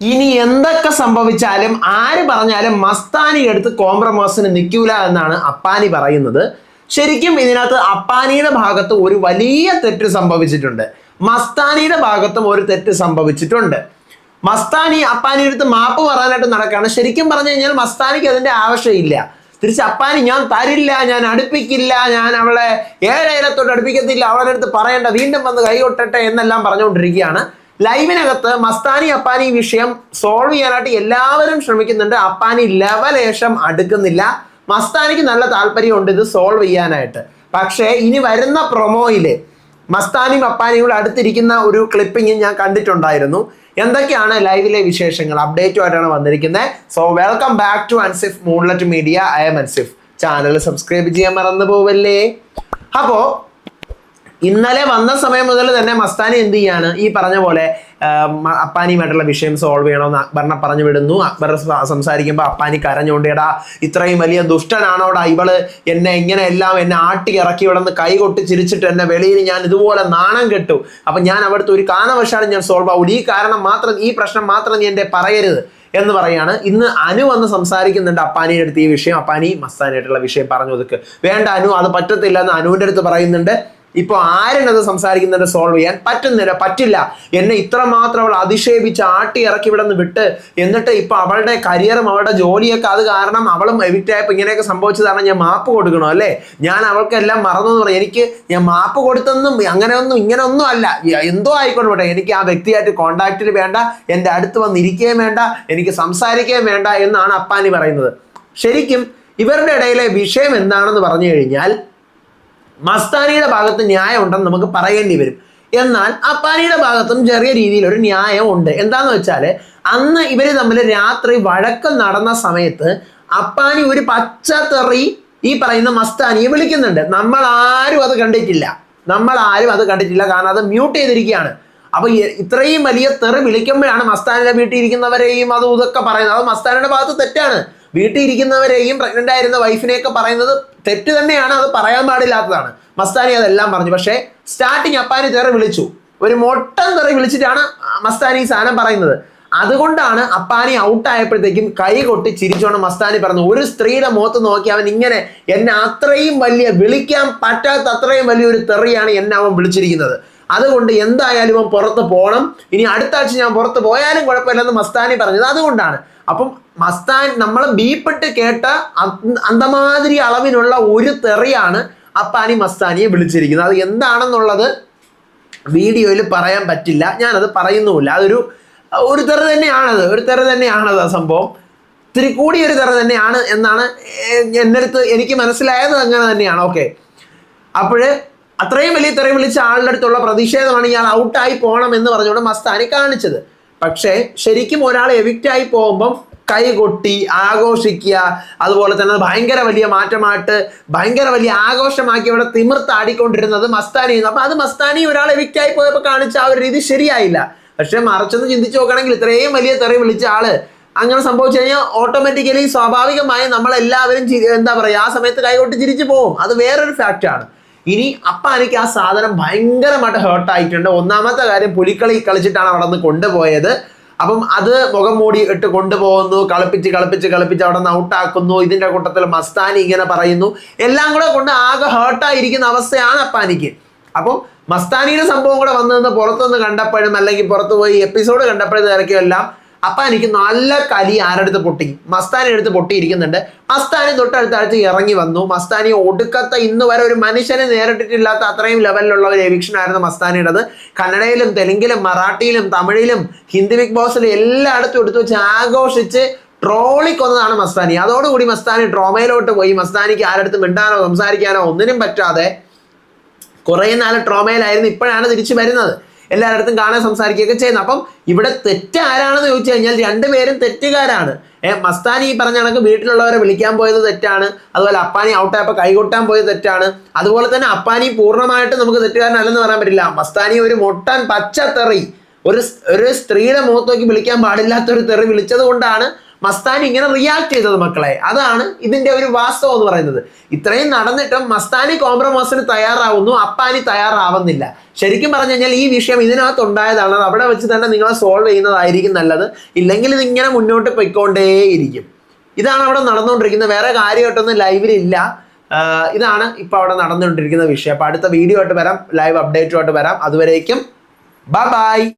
ഇനി എന്തൊക്കെ സംഭവിച്ചാലും ആര് പറഞ്ഞാലും മസ്താനി എടുത്ത് കോംപ്രമൈസിന് നിൽക്കൂല എന്നാണ് അപ്പാനി പറയുന്നത്. ശരിക്കും ഇതിനകത്ത് അപ്പാനിയുടെ ഭാഗത്ത് ഒരു വലിയ തെറ്റ് സംഭവിച്ചിട്ടുണ്ട്. മസ്താനിയുടെ ഭാഗത്തും ഒരു തെറ്റ് സംഭവിച്ചിട്ടുണ്ട്. മസ്താനി അപ്പാനിയുടെ അടുത്ത് മാപ്പ് പറയാനായിട്ട് നടക്കുകയാണ്. ശരിക്കും പറഞ്ഞു കഴിഞ്ഞാൽ മസ്താനിക്ക് അതിന്റെ ആവശ്യമില്ല. തിരിച്ച് അപ്പാനി ഞാൻ തരില്ല ഞാൻ അടുപ്പിക്കില്ല ഞാൻ അവളെ ഏഴേലത്തോട്ട് അടുപ്പിക്കത്തില്ല അവളെ അടുത്ത് പറയേണ്ട വീണ്ടും വന്ന് കൈകൊട്ടട്ടെ എന്നെല്ലാം പറഞ്ഞുകൊണ്ടിരിക്കുകയാണ്. ലൈവിനകത്ത് മസ്താനി അപ്പാനി വിഷയം സോൾവ് ചെയ്യാനായിട്ട് എല്ലാവരും ശ്രമിക്കുന്നുണ്ട്. അപ്പാനി ലെവലേശം അടുക്കുന്നില്ല. മസ്താനിക്ക് നല്ല താല്പര്യമുണ്ട് ഇത് സോൾവ് ചെയ്യാനായിട്ട്. പക്ഷേ ഇനി വരുന്ന പ്രൊമോയിൽ മസ്താനിയും അപ്പാനിയും കൂടെ അടുത്തിരിക്കുന്ന ഒരു ക്ലിപ്പിംഗ് ഞാൻ കണ്ടിട്ടുണ്ടായിരുന്നു. എന്തൊക്കെയാണ് ലൈവിലെ വിശേഷങ്ങൾ? അപ്ഡേറ്റുമായിട്ടാണ് വന്നിരിക്കുന്നത് so welcome back to Ansif moonlight media I M Ansif channel subscribe ചെയ്യാൻ മറന്നു പോവല്ലേ? അപ്പോൾ ഇന്നലെ വന്ന സമയം മുതൽ തന്നെ മസ്താനി എന്ത് ചെയ്യാണ്? ഈ പറഞ്ഞ പോലെ അപ്പാനിയുമായിട്ടുള്ള വിഷയം സോൾവ് ചെയ്യണമെന്ന് അക്ബറിനെ പറഞ്ഞു വിടുന്നു. അക്ബർ സംസാരിക്കുമ്പോൾ അപ്പാനി കരഞ്ഞുകൊണ്ട് എടാ ഇത്രയും വലിയ ദുഷ്ടനാണോടാ ഇവൾ? എന്നെ ഇങ്ങനെ എല്ലാം എന്നെ ആട്ടി ഇറക്കി ഇവിടുന്ന് കൈകൊട്ടി ചിരിച്ചിട്ട് എന്നെ വെളിയിൽ ഞാൻ ഇതുപോലെ നാണം കെട്ടു. അപ്പൊ ഞാൻ അവിടുത്തെ ഒരു കാരണവശാലും ഞാൻ സോൾവ് ആവും ഈ കാരണം മാത്രം ഈ പ്രശ്നം മാത്രം നീ എന്റെ പറയരുത്. എന്ന് പറയാണ്. ഇന്ന് അനു വന്ന് സംസാരിക്കുന്നുണ്ട് അപ്പാനിയുടെ അടുത്ത് ഈ വിഷയം. അപ്പാനി മസ്താനായിട്ടുള്ള വിഷയം പറഞ്ഞു ഒതുക്ക്. വേണ്ട അനു അത് പറ്റത്തില്ല എന്ന് അനുവിന്റെ അടുത്ത് പറയുന്നുണ്ട്. ഇപ്പൊ ആരിനത് സംസാരിക്കുന്നുണ്ട് സോൾവ് ചെയ്യാൻ പറ്റുന്നില്ല പറ്റില്ല. എന്നെ ഇത്രമാത്രം അവൾ അധിക്ഷേപിച്ച് ആട്ടി ഇറക്കി ഇവിടെ നിന്ന് വിട്ട് എന്നിട്ട് ഇപ്പോൾ അവളുടെ കരിയറും അവളുടെ ജോലിയൊക്കെ അത് കാരണം അവളും എവിറ്റ് ആയപ്പോ ഇങ്ങനെയൊക്കെ സംഭവിച്ചതാണ് ഞാൻ മാപ്പ് കൊടുക്കണോ അല്ലേ? ഞാൻ അവൾക്കെല്ലാം മറന്നു എന്ന് പറയും എനിക്ക് ഞാൻ മാപ്പ് കൊടുത്തൊന്നും അങ്ങനെ ഒന്നും ഇങ്ങനെ ഒന്നും അല്ല എന്തോ ആയിക്കോട്ടെ പോട്ടെ എനിക്ക് ആ വ്യക്തിയായിട്ട് കോണ്ടാക്റ്റിൽ വേണ്ട എന്റെ അടുത്ത് വന്നിരിക്കുകയും വേണ്ട എനിക്ക് സംസാരിക്കുകയും വേണ്ട എന്നാണ് അപ്പാനി പറയുന്നത്. ശരിക്കും ഇവരുടെ ഇടയിലെ വിഷയം എന്താണെന്ന് പറഞ്ഞു കഴിഞ്ഞാൽ മസ്താനിയുടെ ഭാഗത്ത് ന്യായം ഉണ്ടെന്ന് നമുക്ക് പറയേണ്ടി വരും. എന്നാൽ അപ്പാനിയുടെ ഭാഗത്തും ചെറിയ രീതിയിൽ ഒരു ന്യായം ഉണ്ട് എന്താന്ന് വെച്ചാൽ അന്ന് ഇവർ തമ്മിൽ രാത്രി വഴക്ക് നടന്ന സമയത്ത് അപ്പാനി ഒരു പച്ച തെറി ഈ പറയുന്ന മസ്താനിയെ വിളിക്കുന്നുണ്ട്. നമ്മൾ ആരും അത് കണ്ടിട്ടില്ല. നമ്മൾ ആരും അത് കണ്ടിട്ടില്ല. കാരണം അത് മ്യൂട്ട് ചെയ്തിരിക്കുകയാണ്. അപ്പൊ ഇത്രയും വലിയ തെറി വിളിക്കുമ്പോഴാണ് മസ്താനിയുടെ വീട്ടിൽ ഇരിക്കുന്നവരെയും അത് ഇതൊക്കെ പറയുന്നത്. അത് മസ്താനിയുടെ ഭാഗത്ത് തെറ്റാണ്. വീട്ടിൽ ഇരിക്കുന്നവരെയും പ്രഗ്നന്റ് ആയിരുന്ന വൈഫിനെയൊക്കെ പറയുന്നത് തെറ്റ് തന്നെയാണ് അത് പറയാൻ പാടില്ലാത്തതാണ്. മസ്താനി അതെല്ലാം പറഞ്ഞു. പക്ഷേ സ്റ്റാർട്ടിങ് അപ്പാനി തെറി വിളിച്ചു. ഒരു മൊട്ടം തെറി വിളിച്ചിട്ടാണ് മസ്താനി ഈ സാധനം പറയുന്നത്. അതുകൊണ്ടാണ് അപ്പാനി ഔട്ട് ആയപ്പോഴത്തേക്കും കൈ കൊട്ടി ചിരിച്ചോണ്ട് മസ്താനി പറഞ്ഞു ഒരു സ്ത്രീയുടെ മുഖത്ത് നോക്കി അവൻ ഇങ്ങനെ എന്നെ അത്രയും വലിയ വിളിക്കാൻ പറ്റാത്ത അത്രയും വലിയൊരു തെറിയാണ് എന്നെ അവൻ വിളിച്ചിരിക്കുന്നത്. അതുകൊണ്ട് എന്തായാലും അവൻ പുറത്ത് പോകണം ഇനി അടുത്താഴ്ച ഞാൻ പുറത്ത് പോയാലും കുഴപ്പമില്ലെന്ന് മസ്താനി പറഞ്ഞത്. അതുകൊണ്ടാണ്. അപ്പം മസ്താൻ നമ്മളെ ബീപ്പെട്ട് കേട്ട അന്തമാതിരി അളവിനുള്ള ഒരു തെറിയാണ് അപ്പാനി മസ്താനിയെ വിളിച്ചിരിക്കുന്നത്. അത് എന്താണെന്നുള്ളത് വീഡിയോയിൽ പറയാൻ പറ്റില്ല. ഞാനത് പറയുന്നുമില്ല. അതൊരു ഒരു തെറി തന്നെയാണത്. ഒരു തെറി തന്നെയാണത് ആ സംഭവം. ഇത്തിരി കൂടി ഒരു തെറി തന്നെയാണ് എന്നാണ് എന്റെ അടുത്ത് എനിക്ക് മനസ്സിലായത് അങ്ങനെ തന്നെയാണ്. ഓക്കെ. അപ്പോഴ് അത്രയും വലിയ തെറി വിളിച്ച ആളുടെ അടുത്തുള്ള പ്രതിഷേധമാണ് ഇയാൾ ഔട്ടായി പോകണം എന്ന് പറഞ്ഞുകൊണ്ട് മസ്താനി കാണിച്ചത്. പക്ഷേ ശരിക്കും ഒരാൾ എവിക്റ്റ് ആയി പോകുമ്പം കൈ കൊട്ടി ആഘോഷിക്കുക അതുപോലെ തന്നെ ഭയങ്കര വലിയ മാറ്റമായിട്ട് ഭയങ്കര വലിയ ആഘോഷമാക്കി അവിടെ തിമിർത്താടിക്കൊണ്ടിരുന്നത് മസ്താനി അപ്പൊ അത് മസ്താനി ഒരാൾ എവിക്റ്റ് ആയി പോയപ്പോൾ കാണിച്ച ആ ഒരു രീതി ശരിയായില്ല. പക്ഷെ മറിച്ചെന്ന് ചിന്തിച്ചു നോക്കണമെങ്കിൽ ഇത്രയും വലിയ തെറി വിളിച്ച ആൾ അങ്ങനെ സംഭവിച്ചു കഴിഞ്ഞാൽ ഓട്ടോമാറ്റിക്കലി സ്വാഭാവികമായി നമ്മളെല്ലാവരും എന്താ പറയുക ആ സമയത്ത് കൈകൊട്ടി ചിരിച്ചു പോകും അത് വേറൊരു ഫാക്റ്റാണ് ഇനി അപ്പ എനിക്ക് ആ സാധനം ഭയങ്കരമായിട്ട് ഹേർട്ടായിട്ടുണ്ട് ഒന്നാമത്തെ കാര്യം പുലിക്കളി കളിച്ചിട്ടാണ് അവിടെ നിന്ന് കൊണ്ടുപോയത്. അപ്പം അത് മുഖം മൂടി ഇട്ട് കൊണ്ടുപോകുന്നു. കളിപ്പിച്ച് കളിപ്പിച്ച് കളിപ്പിച്ച് അവിടെ നിന്ന് ഔട്ടാക്കുന്നു ഇതിന്റെ കൂട്ടത്തിൽ മസ്താനി ഇങ്ങനെ പറയുന്നു. എല്ലാം കൂടെ കൊണ്ട് ആകെ ഹേർട്ടായിരിക്കുന്ന അവസ്ഥയാണ് അപ്പാനിക്ക് അപ്പം മസ്താനിയുടെ സംഭവം കൂടെ വന്നു നിന്ന് പുറത്തുനിന്ന് കണ്ടപ്പോഴും അല്ലെങ്കിൽ പുറത്ത് പോയി എപ്പിസോഡ് കണ്ടപ്പോഴും എല്ലാം. അപ്പൊ എനിക്ക് നല്ല കലി ആരെടുത്ത് പൊട്ടി? മസ്താനി എടുത്ത് പൊട്ടിയിരിക്കുന്നുണ്ട്. മസ്താനി തൊട്ടടുത്ത ഇറങ്ങി വന്നു. മസ്താനി ഒടുക്കത്തെ ഇന്ന് വരെ ഒരു മനുഷ്യനെ നേരിട്ടിട്ടില്ലാത്ത അത്രയും ലെവലിലുള്ള ഒരു എവിക്ഷൻ ആയിരുന്നു മസ്താനിയുടേത്. കന്നഡയിലും തെലുങ്കിലും മറാഠിയിലും തമിഴിലും ഹിന്ദി ബിഗ് ബോസിലും എല്ലായിടത്തും എടുത്തു വെച്ച് ആഘോഷിച്ച് ട്രോളി കൊന്നതാണ് മസ്താനി. അതോടുകൂടി മസ്താനി ട്രോമയിലോട്ട് പോയി. മസ്താനിക്ക് ആരടുത്ത് മിണ്ടാനോ സംസാരിക്കാനോ ഒന്നിനും പറ്റാതെ കുറേ നാൾ ട്രോമയിലായിരുന്നു. ഇപ്പോഴാണ് തിരിച്ചു വരുന്നത്. എല്ലാവരുടെ കാണാൻ സംസാരിക്കുകയൊക്കെ ചെയ്യുന്നത് അപ്പം ഇവിടെ തെറ്റ് ആരാണെന്ന് ചോദിച്ചു കഴിഞ്ഞാൽ രണ്ടുപേരും തെറ്റുകാരാണ്. മസ്താനി ഈ പറഞ്ഞ കണക്ക് വീട്ടിലുള്ളവരെ വിളിക്കാൻ പോയത് തെറ്റാണ്. അതുപോലെ അപ്പാനി ഔട്ടായപ്പോൾ കൈകൊട്ടാൻ പോയത് തെറ്റാണ്. അതുപോലെ തന്നെ അപ്പാനി പൂർണമായിട്ടും നമുക്ക് തെറ്റുകാരനല്ലെന്ന് പറയാൻ പറ്റില്ല. മസ്താനി ഒരു മൊട്ടാൻ പച്ച തെറി ഒരു ഒരു സ്ത്രീയുടെ മുഖത്ത് നോക്കി വിളിക്കാൻ പാടില്ലാത്ത ഒരു തെറി വിളിച്ചത് കൊണ്ടാണ് മസ്താനി ഇങ്ങനെ റിയാക്ട് ചെയ്തത് മക്കളെ. അതാണ് ഇതിന്റെ ഒരു വാസ്തവം എന്ന് പറയുന്നത്. ഇത്രയും നടന്നിട്ടും മസ്താനി കോംപ്രമൈസിന് തയ്യാറാവുന്നു. അപ്പാനി തയ്യാറാവുന്നില്ല. ശരിക്കും പറഞ്ഞു കഴിഞ്ഞാൽ ഈ വിഷയം ഇതിനകത്ത് ഉണ്ടായതാണ്. അവിടെ വെച്ച് തന്നെ നിങ്ങളെ സോൾവ് ചെയ്യുന്നതായിരിക്കും നല്ലത്. ഇല്ലെങ്കിൽ ഇത് ഇങ്ങനെ മുന്നോട്ട് പൊയ്ക്കൊണ്ടേയിരിക്കും. ഇതാണ് അവിടെ നടന്നുകൊണ്ടിരിക്കുന്നത്. വേറെ കാര്യമായിട്ടൊന്നും ലൈവിലില്ല ഇതാണ് ഇപ്പോൾ അവിടെ നടന്നുകൊണ്ടിരിക്കുന്ന വിഷയം. അപ്പോൾ അടുത്ത വീഡിയോ ആയിട്ട് വരാം. ലൈവ് അപ്ഡേറ്റുമായിട്ട് വരാം. അതുവരേക്കും ബൈ ബൈ